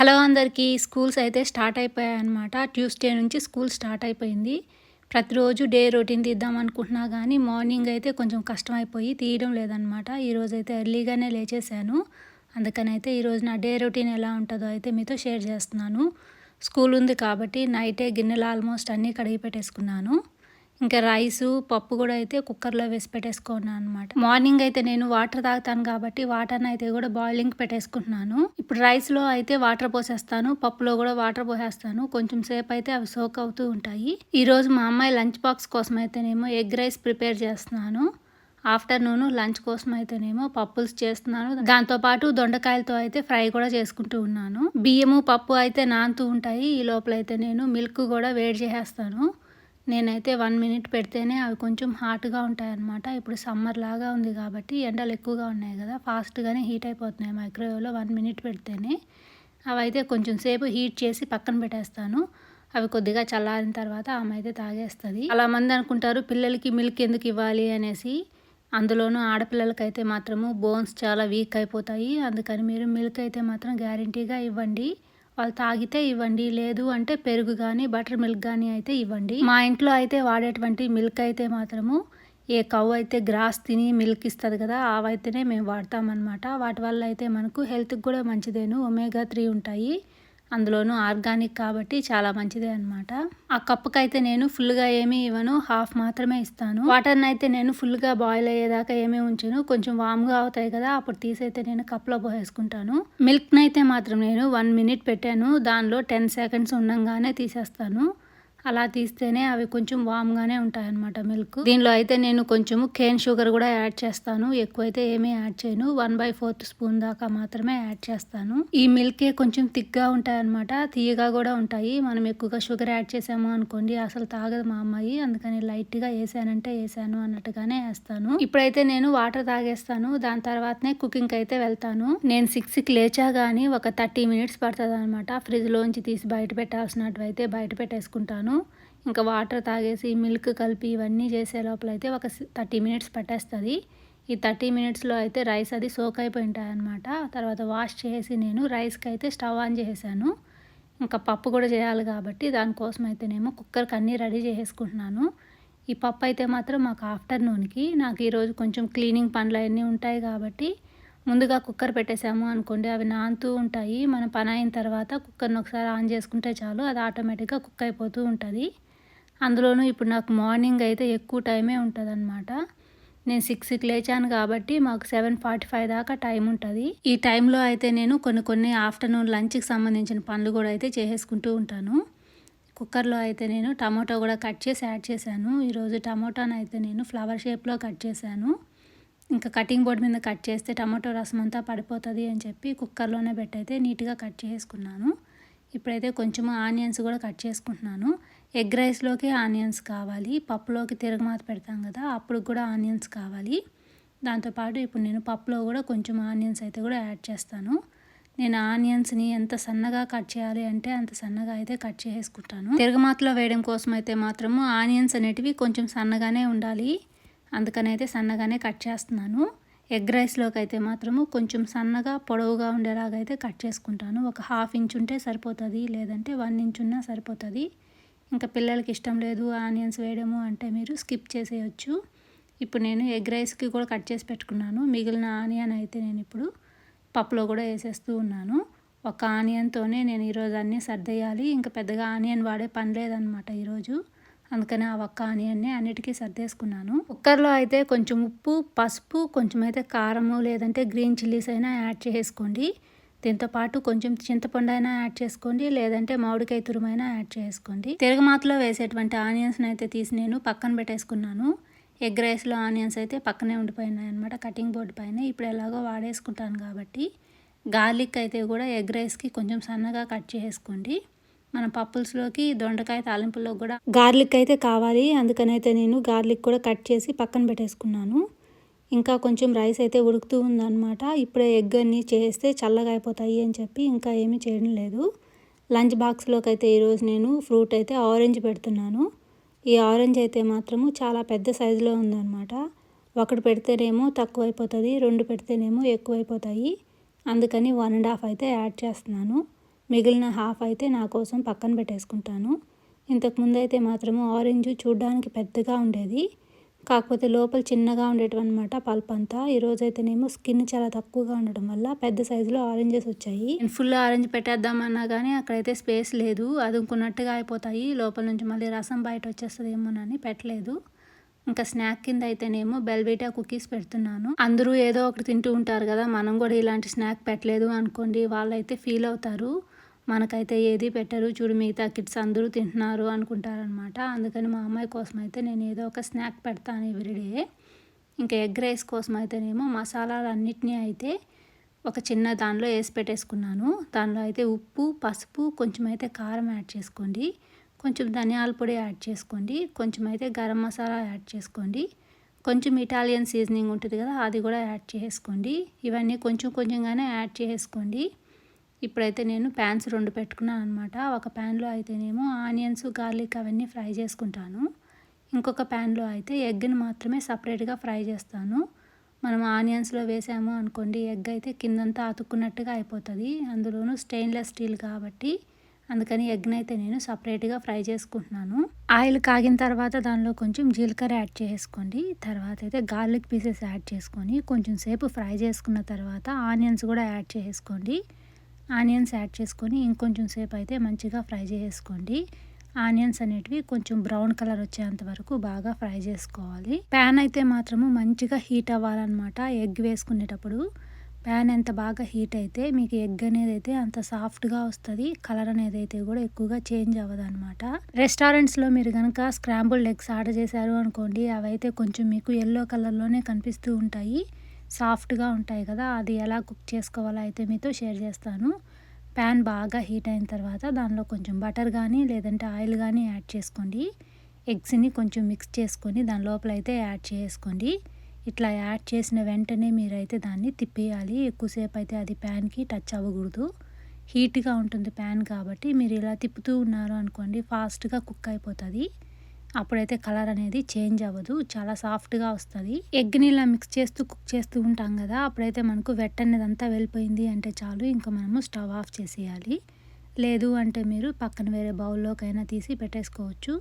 Hello అందరికీ schools అయితే start అయిపోయాయి అనమాట ట్యూస్డే నుంచి స్కూల్ స్టార్ట్ అయిపోయింది. ప్రతిరోజు డే రొటీన్ తీద్దాం అనుకుంటున్నా కానీ మార్నింగ్ అయితే కొంచెం కష్టం అయిపోయి తీయడం లేదనమాట ఈరోజు అయితే ఎర్లీగానే లేచేశాను. అందుకని అయితే ఈరోజు నా డే రొటీన్ ఎలా ఉంటుందో అయితే మీతో షేర్ చేస్తున్నాను. స్కూల్ ఉంది కాబట్టి నైటే గిన్నెలు ఆల్మోస్ట్ అన్నీ కడిగి పెట్టేసుకున్నాను. ఇంకా రైసు పప్పు కూడా అయితే కుక్కర్లో వేసి పెట్టేసుకున్నాను అనమాట మార్నింగ్ అయితే నేను వాటర్ తాగుతాను కాబట్టి వాటర్ని అయితే కూడా బాయిలింగ్ పెట్టేసుకుంటున్నాను. ఇప్పుడు రైస్లో అయితే వాటర్ పోసేస్తాను పప్పులో కూడా వాటర్ పోసేస్తాను. కొంచెం సేపు అయితే అవి సోక్ అవుతూ ఉంటాయి. ఈరోజు మా అమ్మాయి లంచ్ బాక్స్ కోసం అయితేనేమో ఎగ్ రైస్ ప్రిపేర్ చేస్తున్నాను. ఆఫ్టర్నూన్ లంచ్ కోసం అయితేనేమో పప్పుల్స్ చేస్తున్నాను. దాంతోపాటు దొండకాయలతో అయితే ఫ్రై కూడా చేసుకుంటూ ఉన్నాను. బియ్యము పప్పు అయితే నానుతూ ఉంటాయి. ఈ లోపల అయితే నేను మిల్క్ కూడా వేడి చేసేస్తాను. నేనైతే వన్ మినిట్ పెడితేనే అవి కొంచెం హాట్గా ఉంటాయన్నమాట. ఇప్పుడు సమ్మర్ లాగా ఉంది కాబట్టి ఎండలు ఎక్కువగా ఉన్నాయి కదా ఫాస్ట్గానే హీట్ అయిపోతున్నాయి మైక్రోవేవ్లో వన్ మినిట్ పెడితేనే. అవి అయితే కొంచెం సేపు హీట్ చేసి పక్కన పెట్టేస్తాను. అవి కొద్దిగా చల్లారిన తర్వాత ఆమె అయితే తాగేస్తుంది. అలా మంది అనుకుంటారు పిల్లలకి మిల్క్ ఎందుకు ఇవ్వాలి అనేసి. అందులోనూ ఆడపిల్లలకైతే మాత్రము బోన్స్ చాలా వీక్ అయిపోతాయి. అందుకని మీరు మిల్క్ అయితే మాత్రం గ్యారంటీగా ఇవ్వండి. వాళ్ళు తాగితే ఇవ్వండి లేదు అంటే పెరుగు కానీ బటర్ మిల్క్ కానీ అయితే ఇవ్వండి. మా ఇంట్లో అయితే వాడేటువంటి మిల్క్ అయితే మాత్రము ఏ కవ్వు అయితే గ్రాస్ తిని మిల్క్ ఇస్తుంది కదా అవైతేనే మేము వాడతామన్నమాట. వాటి వల్ల అయితే మనకు హెల్త్కి కూడా మంచిదేను ఒమేగా త్రీ ఉంటాయి. అందులోనూ ఆర్గానిక్ కాబట్టి చాలా మంచిదే అనమాట ఆ కప్పుకైతే నేను ఫుల్గా ఏమీ ఇవ్వను హాఫ్ మాత్రమే ఇస్తాను. వాటర్ని అయితే నేను ఫుల్గా బాయిల్ అయ్యేదాకా ఏమీ ఉంచను. కొంచెం వామ్గా అవుతాయి కదా అప్పుడు తీసైతే నేను కప్లో పోసేసుకుంటాను. మిల్క్ని అయితే మాత్రం నేను వన్ మినిట్ పెట్టాను. దానిలో టెన్ సెకండ్స్ ఉండంగానే తీసేస్తాను. అలా తీస్తేనే అవి కొంచెం వామ్గానే ఉంటాయన్నమాట మిల్క్. దీనిలో అయితే నేను కొంచెము కేన్ షుగర్ కూడా యాడ్ చేస్తాను. ఎక్కువైతే ఏమీ యాడ్ చేయను. వన్ బై ఫోర్త్ స్పూన్ దాకా మాత్రమే యాడ్ చేస్తాను. ఈ మిల్కే కొంచెం థిక్గా ఉంటాయన్నమాట. తీయగా కూడా ఉంటాయి. మనం ఎక్కువగా షుగర్ యాడ్ చేసాము అనుకోండి అసలు తాగదు మా అమ్మాయి. అందుకని లైట్గా వేసానంటే వేసాను అన్నట్టుగానే వేస్తాను. ఇప్పుడైతే నేను వాటర్ తాగేస్తాను. దాని తర్వాతనే కుకింగ్ అయితే వెళ్తాను. నేను సిక్స్కి లేచా కానీ ఒక థర్టీ మినిట్స్ పడుతుంది అనమాట ఫ్రిడ్జ్లోంచి తీసి బయట పెట్టాల్సినట్టు అయితే బయట పెట్టేసుకుంటాను. చేశాను ఇంకా వాటర్ తాగేసి మిల్క్ కలిపి ఇవన్నీ చేసే లోపల అయితే ఒక థర్టీ మినిట్స్ పట్టేస్తుంది. ఈ థర్టీ మినిట్స్లో అయితే రైస్ అది సోక్ అయిపోయి ఉంటాయి అనమాట తర్వాత వాష్ చేసి నేను రైస్కి అయితే స్టవ్ ఆన్ చేసాను ఇంకా పప్పు కూడా చేయాలి కాబట్టి దానికోసం అయితే నేను కుక్కర్కి అన్నీ రెడీ చేసేసుకుంటున్నాను. ఈ పప్పు అయితే మాత్రం మాకు ఆఫ్టర్నూన్కి నాకు ఈరోజు కొంచెం క్లీనింగ్ పనులు అవన్నీ ఉంటాయి కాబట్టి ముందుగా కుక్కర్ పెట్టేసాము అనుకోండి అవి నానుతూ ఉంటాయి. మనం పని అయిన తర్వాత కుక్కర్ని ఒకసారి ఆన్ చేసుకుంటే చాలు అది ఆటోమేటిక్గా కుక్ అయిపోతూ ఉంటుంది. అందులోనూ ఇప్పుడు నాకు మార్నింగ్ అయితే ఎక్కువ టైమే ఉంటుంది అనమాట నేను సిక్స్కి లేచాను కాబట్టి మాకు సెవెన్ ఫార్టీ ఫైవ్ దాకా టైం ఉంటుంది. ఈ టైంలో అయితే నేను కొన్ని కొన్ని ఆఫ్టర్నూన్ లంచ్కి సంబంధించిన పనులు కూడా అయితే చేసేసుకుంటూ ఉంటాను. కుక్కర్లో అయితే నేను టమాటో కూడా కట్ చేసి యాడ్ చేశాను. ఈరోజు టమాటాను అయితే నేను ఫ్లవర్ షేప్లో కట్ చేశాను. ఇంకా కటింగ్ బోర్డు మీద కట్ చేస్తే టమాటో రసం అంతా పడిపోతుంది అని చెప్పి కుక్కర్లోనే పెట్టయితే నీట్గా కట్ చేసుకున్నాను. ఇప్పుడైతే కొంచెం ఆనియన్స్ కూడా కట్ చేసుకుంటున్నాను. ఎగ్ రైస్లోకి ఆనియన్స్ కావాలి. పప్పులోకి తిరగమాత పెడతాం కదా అప్పుడు కూడా ఆనియన్స్ కావాలి. దాంతోపాటు ఇప్పుడు నేను పప్పులో కూడా కొంచెం ఆనియన్స్ అయితే కూడా యాడ్ చేస్తాను. నేను ఆనియన్స్ని ఎంత సన్నగా కట్ చేయాలి అంటే అంత సన్నగా అయితే కట్ చేసుకుంటాను. తిరగమాతలో వేయడం కోసం అయితే మాత్రము ఆనియన్స్ అనేటివి కొంచెం సన్నగానే ఉండాలి. అందుకనైతే సన్నగానే కట్ చేస్తున్నాను. ఎగ్ రైస్లోకి అయితే మాత్రము కొంచెం సన్నగా పొడవుగా ఉండేలాగా అయితే కట్ చేసుకుంటాను. ఒక హాఫ్ ఇంచ్ ఉంటే సరిపోతుంది లేదంటే వన్ ఇంచ్ ఉన్నా సరిపోతుంది. ఇంకా పిల్లలకి ఇష్టం లేదు ఆనియన్స్ వేయడము అంటే మీరు స్కిప్ చేసేయచ్చు. ఇప్పుడు నేను ఎగ్ రైస్కి కూడా కట్ చేసి పెట్టుకున్నాను. మిగిలిన ఆనియన్ అయితే నేను ఇప్పుడు పప్పులో కూడా వేసేస్తూ ఉన్నాను. ఒక ఆనియన్తోనే నేను ఈరోజు అన్నీ సర్దేయాలి. ఇంకా పెద్దగా ఆనియన్ వాడే పని లేదనమాట ఈరోజు అందుకని ఆ ఒక్క ఆనియన్ని అన్నిటికీ సర్దేసుకున్నాను. కుక్కర్లో అయితే కొంచెం ఉప్పు పసుపు కొంచెం అయితే కారము లేదంటే గ్రీన్ చిల్లీస్ అయినా యాడ్ చేసుకోండి. దీంతో పాటు కొంచెం చింతపండు అయినా యాడ్ చేసుకోండి లేదంటే మామిడికాయ తురుమైనా యాడ్ చేసుకోండి. తిరగమాతలో వేసేటువంటి ఆనియన్స్ని అయితే తీసి నేను పక్కన పెట్టేసుకున్నాను. ఎగ్ రైస్లో ఆనియన్స్ అయితే పక్కనే ఉండిపోయినాయి అనమాట కటింగ్ బోర్డు పైన. ఇప్పుడు ఎలాగో వాడేసుకుంటాను కాబట్టి గార్లిక్ అయితే కూడా ఎగ్ రైస్కి కొంచెం సన్నగా కట్ చేసుకోండి. మన పప్పుల్స్లోకి దొండకాయ తాలింపుల్లో కూడా. గార్లిక్ అయితే కావాలి. అందుకనైతే నేను గార్లిక్ కూడా కట్ చేసి పక్కన పెట్టేసుకున్నాను. ఇంకా కొంచెం రైస్ అయితే ఉడుకుతూ ఉందన్నమాట. ఇప్పుడే ఎగ్ అన్నీ చేస్తే చల్లగా అయిపోతాయి అని చెప్పి ఇంకా ఏమీ చేయడం లేదు. లంచ్ బాక్స్లోకి అయితే ఈరోజు నేను ఫ్రూట్ అయితే ఆరెంజ్ పెడుతున్నాను. ఈ ఆరెంజ్ అయితే మాత్రము చాలా పెద్ద సైజులో ఉందన్నమాట. ఒకటి పెడితేనేమో తక్కువైపోతుంది రెండు పెడితేనేమో ఎక్కువైపోతాయి అందుకని వన్ అండ్ హాఫ్ అయితే యాడ్ చేస్తున్నాను. మిగిలిన హాఫ్ అయితే నా కోసం పక్కన పెట్టేసుకుంటాను. ఇంతకుముందు అయితే మాత్రము ఆరెంజ్ చూడ్డానికి పెద్దగా ఉండేది. కాకపోతే లోపల చిన్నగా ఉండేటవన్నమాట పల్ప్ అంతా. ఈరోజు అయితేనేమో స్కిన్ చాలా తక్కువగా ఉండడం వల్ల పెద్ద సైజులో ఆరెంజెస్ వచ్చాయి. ఫుల్ ఆరెంజ్ పెట్టేద్దామన్నా కానీ అక్కడైతే స్పేస్ లేదు. అదుకున్నట్టుగా అయిపోతాయి. లోపల నుంచి మళ్ళీ రసం బయట వచ్చేస్తుందేమోనని పెట్టలేదు. ఇంకా స్నాక్ కింద అయితేనేమో బెల్బీటా కుకీస్ పెడుతున్నాను. అందరూ ఏదో ఒకటి తింటూ ఉంటారు కదా. మనం కూడా ఇలాంటి స్నాక్ పెట్టలేదు అనుకోండి. వాళ్ళైతే ఫీల్ అవుతారు. మనకైతే ఏది పెట్టరు. చూడు మిగతా కిడ్స్ అందరూ తింటున్నారు అనుకుంటారనమాట అందుకని మా అమ్మాయి కోసం అయితే నేను ఏదో ఒక స్నాక్ పెడతాను ఎవ్రీడే. ఇంకా ఎగ్ రైస్ కోసం అయితేనేమో మసాలాలన్నిటినీ అయితే ఒక చిన్న దానిలో వేసి పెట్టేసుకున్నాను. దానిలో అయితే ఉప్పు పసుపు కొంచెం అయితే కారం యాడ్ చేసుకోండి. కొంచెం ధనియాల పొడి యాడ్ చేసుకోండి. కొంచెం అయితే గరం మసాలా యాడ్ చేసుకోండి. కొంచెం ఇటాలియన్ సీజనింగ్ ఉంటుంది కదా అది కూడా యాడ్ చేసుకోండి. ఇవన్నీ కొంచెం కొంచెంగానే యాడ్ చేసుకోండి. ఇప్పుడైతే నేను ప్యాన్స్ రెండు పెట్టుకున్నాను అనమాట ఒక ప్యాన్లో అయితేనేమో ఆనియన్స్ గార్లిక్ అవన్నీ ఫ్రై చేసుకుంటాను. ఇంకొక ప్యాన్లో అయితే ఎగ్ని మాత్రమే సపరేట్గా ఫ్రై చేస్తాను. మనం ఆనియన్స్లో వేసాము అనుకోండి ఎగ్ అయితే కిందంతా అతుక్కున్నట్టుగా అయిపోతుంది. అందులోనూ స్టెయిన్లెస్ స్టీల్ కాబట్టి అందుకని ఎగ్ని అయితే నేను సపరేట్గా ఫ్రై చేసుకుంటున్నాను. ఆయిల్ కాగిన తర్వాత దానిలో కొంచెం జీలకర్ర యాడ్ చేసుకోండి. తర్వాత అయితే గార్లిక్ పీసెస్ యాడ్ చేసుకొని కొంచెం సేపు ఫ్రై చేసుకున్న తర్వాత ఆనియన్స్ కూడా యాడ్ చేసుకోండి. ఆనియన్స్ యాడ్ చేసుకొని ఇంకొంచెం సేపు అయితే మంచిగా ఫ్రై చేసుకోండి. ఆనియన్స్ అనేటివి కొంచెం బ్రౌన్ కలర్ వచ్చేంత వరకు బాగా ఫ్రై చేసుకోవాలి. ప్యాన్ అయితే మాత్రము మంచిగా హీట్ అవ్వాలన్నమాట ఎగ్ వేసుకునేటప్పుడు. ప్యాన్ ఎంత బాగా హీట్ అయితే మీకు ఎగ్ అనేది అయితే అంత సాఫ్ట్గా వస్తుంది కలర్ అనేది అయితే కూడా ఎక్కువగా చేంజ్ అవ్వదు అనమాట రెస్టారెంట్స్లో మీరు కనుక స్క్రాంబుల్డ్ ఎగ్స్ ఆర్డర్ చేశారు అనుకోండి అవైతే కొంచెం మీకు ఎల్లో కలర్లోనే కనిపిస్తూ ఉంటాయి. సాఫ్ట్గా ఉంటాయి కదా అది ఎలా కుక్ చేసుకోవాలో అయితే మీతో షేర్ చేస్తాను. ప్యాన్ బాగా హీట్ అయిన తర్వాత దానిలో కొంచెం బటర్ కానీ లేదంటే ఆయిల్ కానీ యాడ్ చేసుకోండి. ఎగ్స్ని కొంచెం మిక్స్ చేసుకొని దాని లోపల అయితే యాడ్ చేసుకోండి. ఇట్లా యాడ్ చేసిన వెంటనే మీరైతే దాన్ని తిప్పేయాలి. ఎక్కువసేపు అయితే అది ప్యాన్కి టచ్ అవ్వకూడదు. హీట్గా ఉంటుంది ప్యాన్ కాబట్టి మీరు ఇలా తిప్పుతూ ఉన్నారు అనుకోండి ఫాస్ట్గా కుక్ అయిపోతుంది. అప్పుడైతే కలర్ అనేది చేంజ్ అవ్వదు. చాలా సాఫ్ట్గా వస్తుంది. ఎగ్ని ఇలా మిక్స్ చేస్తూ కుక్ చేస్తూ ఉంటాం కదా అప్పుడైతే మనకు వెట్ అనేది అంతా వెళ్ళిపోయింది అంటే చాలు. ఇంకా మనము స్టవ్ ఆఫ్ చేసేయాలి. లేదు అంటే మీరు పక్కన వేరే బౌల్లోకైనా తీసి పెట్టేసుకోవచ్చు.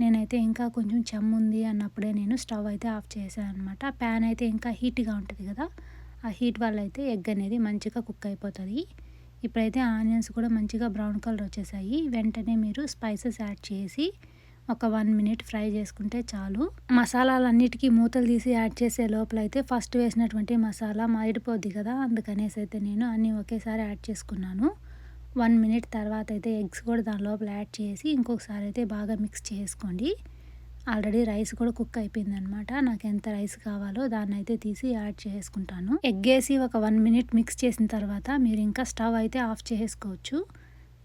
నేనైతే ఇంకా కొంచెం చెమ్ముంది అన్నప్పుడే నేను స్టవ్ అయితే ఆఫ్ చేశాను అనమాట ప్యాన్ అయితే ఇంకా హీట్గా ఉంటుంది కదా ఆ హీట్ వల్ల అయితే ఎగ్ అనేది మంచిగా కుక్ అయిపోతుంది. ఇప్పుడైతే ఆనియన్స్ కూడా మంచిగా బ్రౌన్ కలర్ వచ్చేసాయి. వెంటనే మీరు స్పైసెస్ యాడ్ చేసి ఒక వన్ మినిట్ ఫ్రై చేసుకుంటే చాలు. మసాలాలన్నిటికీ మూతలు తీసి యాడ్ చేసే లోపల అయితే ఫస్ట్ వేసినటువంటి మసాలా మాడిపోద్ది కదా అందుకనేసి అయితే నేను అన్నీ ఒకేసారి యాడ్ చేసుకున్నాను. వన్ మినిట్ తర్వాత అయితే ఎగ్స్ కూడా దాని లోపల యాడ్ చేసి ఇంకొకసారి అయితే బాగా మిక్స్ చేసుకోండి. ఆల్రెడీ రైస్ కూడా కుక్ అయిపోయింది అనమాట నాకు ఎంత రైస్ కావాలో దాన్ని అయితే తీసి యాడ్ చేసుకుంటాను. ఎగ్ వేసి ఒక వన్ మినిట్ మిక్స్ చేసిన తర్వాత మీరు ఇంకా స్టవ్ అయితే ఆఫ్ చేసుకోవచ్చు.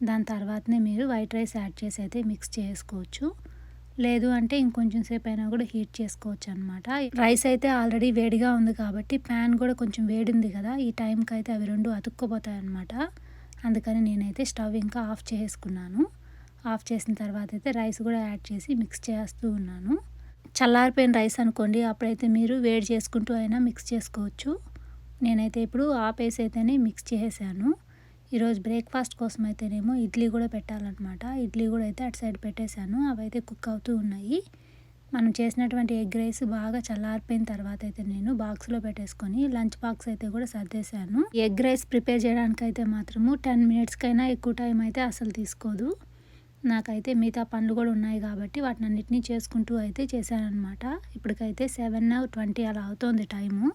దాని తర్వాతనే మీరు వైట్ రైస్ యాడ్ చేసి అయితే మిక్స్ చేసుకోవచ్చు. లేదు అంటే ఇంకొంచెం సేపు అయినా కూడా హీట్ చేసుకోవచ్చు అనమాట రైస్ అయితే ఆల్రెడీ వేడిగా ఉంది కాబట్టి ప్యాన్ కూడా కొంచెం వేడి ఉంది కదా ఈ టైంకి అయితే అవి రెండు అతుక్కుపోతాయి అనమాట అందుకని నేనైతే స్టవ్ ఇంకా ఆఫ్ చేసుకున్నాను. ఆఫ్ చేసిన తర్వాత అయితే రైస్ కూడా యాడ్ చేసి మిక్స్ చేస్తూ ఉన్నాను. చల్లారిపోయిన రైస్ అనుకోండి అప్పుడైతే మీరు వేడి చేసుకుంటూ అయినా మిక్స్ చేసుకోవచ్చు. నేనైతే ఇప్పుడు ఆపేసి అయితేనే మిక్స్ చేసాను ఈరోజు బ్రేక్ఫాస్ట్ కోసం అయితేనేమో ఇడ్లీ కూడా పెట్టాలన్నమాట. ఇడ్లీ కూడా అయితే అటు సైడ్ పెట్టేశాను. అవైతే కుక్ అవుతూ ఉన్నాయి. మనం చేసినటువంటి ఎగ్ రైస్ బాగా చల్లారిపోయిన తర్వాత అయితే నేను బాక్స్లో పెట్టేసుకొని లంచ్ బాక్స్ అయితే కూడా సర్దేశాను. ఎగ్ రైస్ ప్రిపేర్ చేయడానికి అయితే మాత్రము టెన్ మినిట్స్కైనా ఎక్కువ టైం అయితే అసలు తీసుకోదు. నాకైతే మిగతా పనులు కూడా ఉన్నాయి కాబట్టి వాటిని అన్నిటినీ చేసుకుంటూ అయితే చేశాను అనమాట ఇప్పటికైతే సెవెన్ ట్వంటీ అలా అవుతోంది టైము.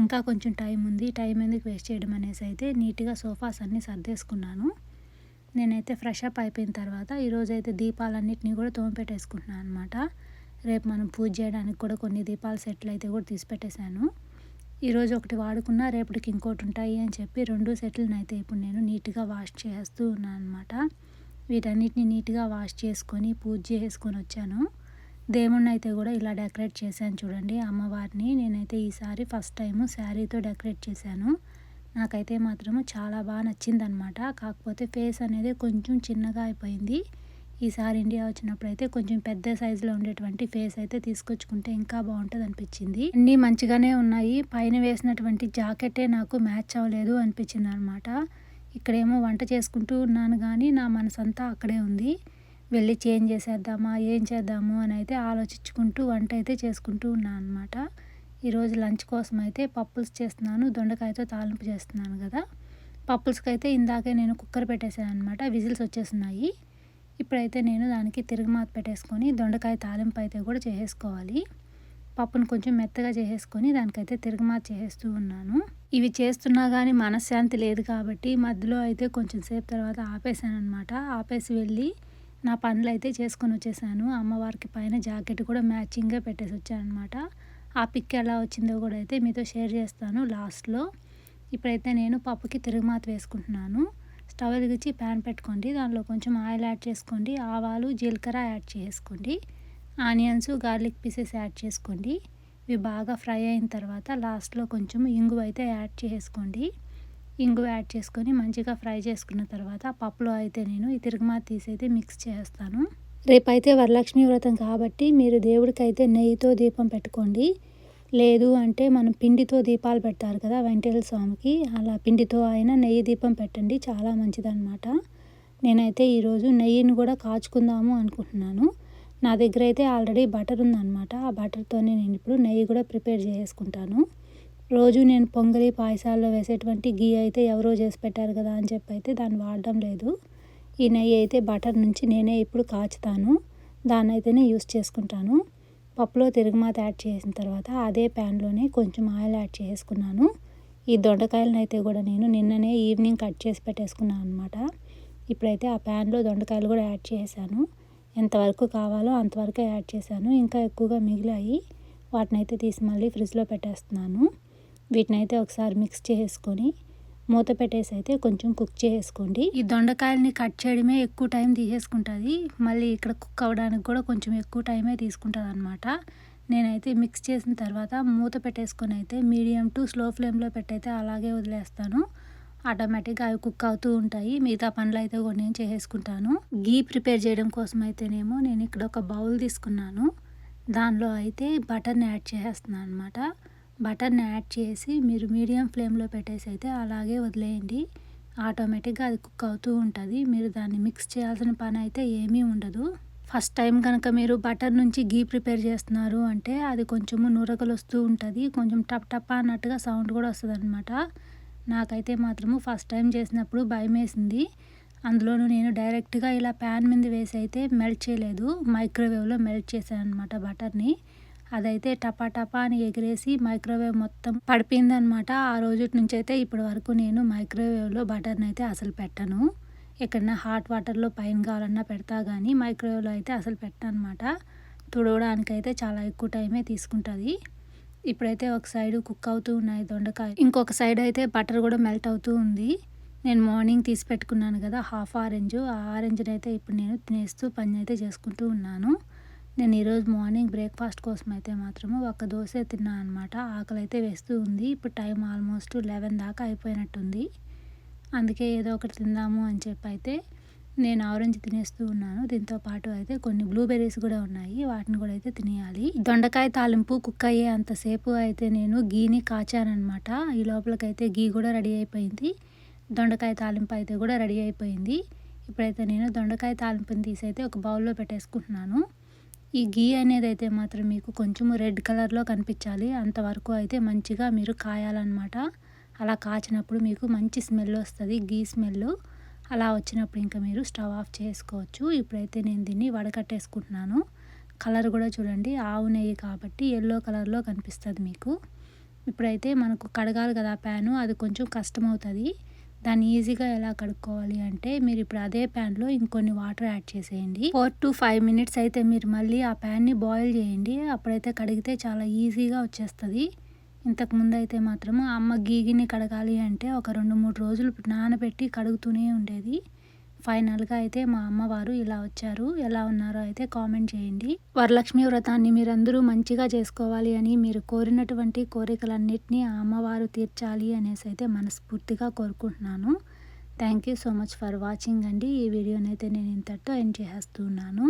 ఇంకా కొంచెం టైం ఉంది. టైం ఎందుకు వేస్ట్ చేయడం అనేసి అయితే నీట్గా సోఫాస్ అన్నీ సర్దేసుకున్నాను. నేనైతే ఫ్రెష్ అప్ అయిపోయిన తర్వాత ఈరోజు అయితే దీపాలన్నింటినీ కూడా తోమిపెట్టేసుకుంటున్నాను అనమాట రేపు మనం పూజ చేయడానికి కూడా కొన్ని దీపాల సెట్లు అయితే కూడా తీసి పెట్టేశాను. ఈరోజు ఒకటి వాడుకున్నా రేపటికి ఇంకోటి ఉంటాయి అని చెప్పి రెండు సెట్లను అయితే ఇప్పుడు నేను నీట్గా వాష్ చేస్తూ ఉన్నాను అనమాట వీటన్నిటిని నీట్గా వాష్ చేసుకొని పూజ చేసుకొని వచ్చాను. దేవుణ్ణి అయితే కూడా ఇలా డెకరేట్ చేశాను చూడండి అమ్మవారిని. నేనైతే ఈసారి ఫస్ట్ టైము శారీతో డెకరేట్ చేశాను. నాకైతే మాత్రము చాలా బాగా నచ్చిందనమాట కాకపోతే ఫేస్ అనేది కొంచెం చిన్నగా అయిపోయింది. ఈసారి ఇండియా వచ్చినప్పుడు అయితే కొంచెం పెద్ద సైజులో ఉండేటువంటి ఫేస్ అయితే తీసుకొచ్చుకుంటే ఇంకా బాగుంటుంది అనిపించింది. అన్నీ మంచిగానే ఉన్నాయి. పైన వేసినటువంటి జాకెటే నాకు మ్యాచ్ అవ్వలేదు అనిపించింది అనమాట ఇక్కడేమో వంట చేసుకుంటూ ఉన్నాను కానీ నా మనసంతా అక్కడే ఉంది. వెళ్ళి చేంజ్ చేసేద్దామా ఏం చేద్దాము అని అయితే ఆలోచించుకుంటూ వంట అయితే చేసుకుంటూ ఉన్నాను అనమాట ఈరోజు లంచ్ కోసం అయితే పప్పుల్స్ చేస్తున్నాను దొండకాయతో తాలింపు చేస్తున్నాను కదా. పప్పుల్స్కి అయితే ఇందాకే నేను కుక్కర్ పెట్టేశాను అనమాట విజిల్స్ వచ్చేస్తున్నాయి. ఇప్పుడైతే నేను దానికి తిరుగుమాత పెట్టేసుకొని దొండకాయ తాలింపు అయితే కూడా చేసేసుకోవాలి. పప్పును కొంచెం మెత్తగా చేసేసుకొని దానికైతే తిరుగుమాత చేసేస్తూ ఉన్నాను. ఇవి చేస్తున్నా కానీ మనశ్శాంతి లేదు కాబట్టి మధ్యలో అయితే కొంచెం సేపు తర్వాత ఆపేసాను అనమాట ఆపేసి వెళ్ళి నా పనులు అయితే చేసుకొని వచ్చేసాను. అమ్మవారికి పైన జాకెట్ కూడా మ్యాచింగ్గా పెట్టేసి వచ్చాను అనమాట ఆ పిక్ ఎలా వచ్చిందో కూడా అయితే మీతో షేర్ చేస్తాను లాస్ట్లో. ఇప్పుడైతే నేను పప్పుకి తిరుగుమాత వేసుకుంటున్నాను. స్టవ్ వెలిగించి ప్యాన్ పెట్టుకోండి. దానిలో కొంచెం ఆయిల్ యాడ్ చేసుకోండి. ఆవాలు జీలకర్ర యాడ్ చేసుకోండి. ఆనియన్స్ గార్లిక్ పీసెస్ యాడ్ చేసుకోండి. ఇవి బాగా ఫ్రై అయిన తర్వాత లాస్ట్లో కొంచెం ఇంగువ అయితే యాడ్ చేసుకోండి. ఇంగు యాడ్ చేసుకొని మంచిగా ఫ్రై చేసుకున్న తర్వాత పప్పులో అయితే నేను ఈ తిరుగుమాత తీసి అయితే మిక్స్ చేస్తాను. రేపైతే వరలక్ష్మి వ్రతం కాబట్టి మీరు దేవుడికైతే నెయ్యితో దీపం పెట్టుకోండి. లేదు అంటే మనం పిండితో దీపాలు పెడతారు కదా వెంకటేశ్వర స్వామికి అలా పిండితో అయినా నెయ్యి దీపం పెట్టండి చాలా మంచిదన్నమాట. నేనైతే ఈరోజు నెయ్యిని కూడా కాచుకుందాము అనుకుంటున్నాను. నా దగ్గర అయితే ఆల్రెడీ బటర్ ఉందన్నమాట. ఆ బటర్తోనే నేను ఇప్పుడు నెయ్యి కూడా ప్రిపేర్ చేసుకుంటాను. రోజు నేను పొంగలి పాయసాల్లో వేసేటువంటి గీ అయితే ఎవరో చేసి పెట్టారు కదా అని చెప్పి అయితే దాన్ని వాడడం లేదు. ఈ నెయ్యి అయితే బటర్ నుంచి నేనే ఇప్పుడు కాచుతాను. దాన్ని అయితేనే యూస్ చేసుకుంటాను. పప్పులో తిరుగుమాత యాడ్ చేసిన తర్వాత అదే ప్యాన్లోనే కొంచెం ఆయిల్ యాడ్ చేసుకున్నాను. ఈ దొండకాయలను అయితే కూడా నేను నిన్ననే ఈవినింగ్ కట్ చేసి పెట్టేసుకున్నాను అనమాట ఇప్పుడైతే ఆ ప్యాన్లో దొండకాయలు కూడా యాడ్ చేశాను. ఎంతవరకు కావాలో అంతవరకు యాడ్ చేశాను. ఇంకా ఎక్కువగా మిగిలాయి వాటిని అయితే తీసి మళ్ళీ ఫ్రిడ్జ్లో పెట్టేస్తున్నాను. వీటిని అయితే ఒకసారి మిక్స్ చేసుకొని మూత పెట్టేసి అయితే కొంచెం కుక్ చేసుకోండి. ఈ దొండకాయలని కట్ చేయడమే ఎక్కువ టైం తీసేసుకుంటుంది. మళ్ళీ ఇక్కడ కుక్ అవ్వడానికి కూడా కొంచెం ఎక్కువ టైమే తీసుకుంటుంది అనమాట నేనైతే మిక్స్ చేసిన తర్వాత మూత పెట్టేసుకొని అయితే మీడియం టు స్లో ఫ్లేమ్లో పెట్టయితే అలాగే వదిలేస్తాను. ఆటోమేటిక్గా అవి కుక్ అవుతూ ఉంటాయి. మిగతా పనులు అయితే కూడా నేను చేసేసుకుంటాను. గీ ప్రిపేర్ చేయడం కోసం అయితేనేమో నేను ఇక్కడ ఒక బౌల్ తీసుకున్నాను. దానిలో అయితే బటర్ని యాడ్ చేసేస్తున్నాను అనమాట బటర్ని యాడ్ చేసి మీరు మీడియం ఫ్లేమ్లో పెట్టేసి అయితే అలాగే వదిలేయండి. ఆటోమేటిక్గా అది కుక్ అవుతూ ఉంటుంది. మీరు దాన్ని మిక్స్ చేయాల్సిన పని అయితే ఏమీ ఉండదు. ఫస్ట్ టైం కనుక మీరు బటర్ నుంచి గీ ప్రిపేర్ చేస్తున్నారు అంటే అది కొంచెము నురగలు వస్తూ ఉంటుంది. కొంచెం టప్ టప్ అన్నట్టుగా సౌండ్ కూడా వస్తుంది అనమాట నాకైతే మాత్రము ఫస్ట్ టైం చేసినప్పుడు భయం వేసింది అందులోనూ నేను డైరెక్ట్గా ఇలా ప్యాన్ మీద వేసి అయితే మెల్ట్ చేయలేదు. మైక్రోవేవ్లో మెల్ట్ చేశాను అనమాట బటర్ని. అదైతే టపా టపా అని ఎగిరేసి మైక్రోవేవ్ మొత్తం పడిపోయిందనమాట ఆ రోజు నుంచి అయితే ఇప్పటి వరకు నేను మైక్రోవేవ్లో బటర్ని అయితే అసలు పెట్టను. ఎక్కడన్నా హాట్ వాటర్లో పైన కావాలన్నా పెడతా కానీ మైక్రోవేవ్లో అయితే అసలు పెట్టనమాట తుడవడానికైతే చాలా ఎక్కువ టైమే తీసుకుంటుంది. ఇప్పుడైతే ఒక సైడ్ కుక్ అవుతూ ఉన్నాయి దొండకాయ ఇంకొక సైడ్ అయితే బటర్ కూడా మెల్ట్ అవుతూ ఉంది. నేను మార్నింగ్ తీసి పెట్టుకున్నాను కదా హాఫ్ ఆరెంజ్. ఆ ఆరెంజ్ని అయితే ఇప్పుడు నేను తినేస్తూ పని అయితే చేసుకుంటూ ఉన్నాను. నేను ఈరోజు మార్నింగ్ బ్రేక్ఫాస్ట్ కోసం అయితే మాత్రము ఒక దోశ తిన్నాను అనమాట ఆకలి అయితే వేస్తూ ఉంది. ఇప్పుడు టైం ఆల్మోస్ట్ లెవెన్ దాకా అయిపోయినట్టుంది. అందుకే ఏదో ఒకటి తిందాము అని చెప్పి అయితే నేను ఆరెంజ్ తినేస్తూ ఉన్నాను. దీంతో పాటు అయితే కొన్ని బ్లూబెర్రీస్ కూడా ఉన్నాయి. వాటిని కూడా అయితే తినేయాలి. దొండకాయ తాలింపు కుక్ అయ్యే అంతసేపు అయితే నేను గీని కాచానమాట ఈ లోపలికైతే గీ కూడా రెడీ అయిపోయింది. దొండకాయ తాలింపు అయితే కూడా రెడీ అయిపోయింది. ఇప్పుడైతే నేను దొండకాయ తాలింపుని తీసి అయితే ఒక బౌల్లో పెట్టేసుకుంటున్నాను. ఈ గీ అనేది అయితే మాత్రం మీకు కొంచెం రెడ్ కలర్లో కనిపించాలి. అంతవరకు అయితే మంచిగా మీరు కాయాలన్నమాట. అలా కాచినప్పుడు మీకు మంచి స్మెల్ వస్తుంది గీ స్మెల్ అలా వచ్చినప్పుడు ఇంకా మీరు స్టవ్ ఆఫ్ చేసుకోవచ్చు. ఇప్పుడైతే నేను దీన్ని వడకట్టేసుకుంటున్నాను. కలర్ కూడా చూడండి ఆవు నెయ్యి కాబట్టి ఎల్లో కలర్లో కనిపిస్తుంది మీకు. ఇప్పుడైతే మనకు కడగాలి కదా ప్యాను అది కొంచెం కష్టం అవుతుంది దాన్ని ఈజీగా ఎలా కడుక్కోవాలి అంటే మీరు ఇప్పుడు అదే ప్యాన్లో ఇంకొన్ని వాటర్ యాడ్ చేసేయండి. ఫోర్ టు ఫైవ్ మినిట్స్ అయితే మీరు మళ్ళీ ఆ ప్యాన్ని బాయిల్ చేయండి. అప్పుడైతే కడిగితే చాలా ఈజీగా వచ్చేస్తుంది. ఇంతకుముందు అయితే మాత్రము అమ్మ గీగిని కడగాలి అంటే ఒక రెండు మూడు రోజులు నానబెట్టి కడుగుతూనే ఉండేది. ఫైనల్గా అయితే మా అమ్మవారు ఇలా వచ్చారు. ఎలా ఉన్నారో అయితే కామెంట్ చేయండి. వరలక్ష్మి వ్రతాన్ని మీరందరూ మంచిగా చేసుకోవాలి అని మీరు కోరినటువంటి కోరికలన్నింటినీ ఆ అమ్మవారు తీర్చాలి అనేసి అయితే మనస్ఫూర్తిగా కోరుకుంటున్నాను. Thank you so much for watching అండి. ఈ వీడియోనైతే నేను ఇంతటితో ఎండ్ చేసేస్తున్నాను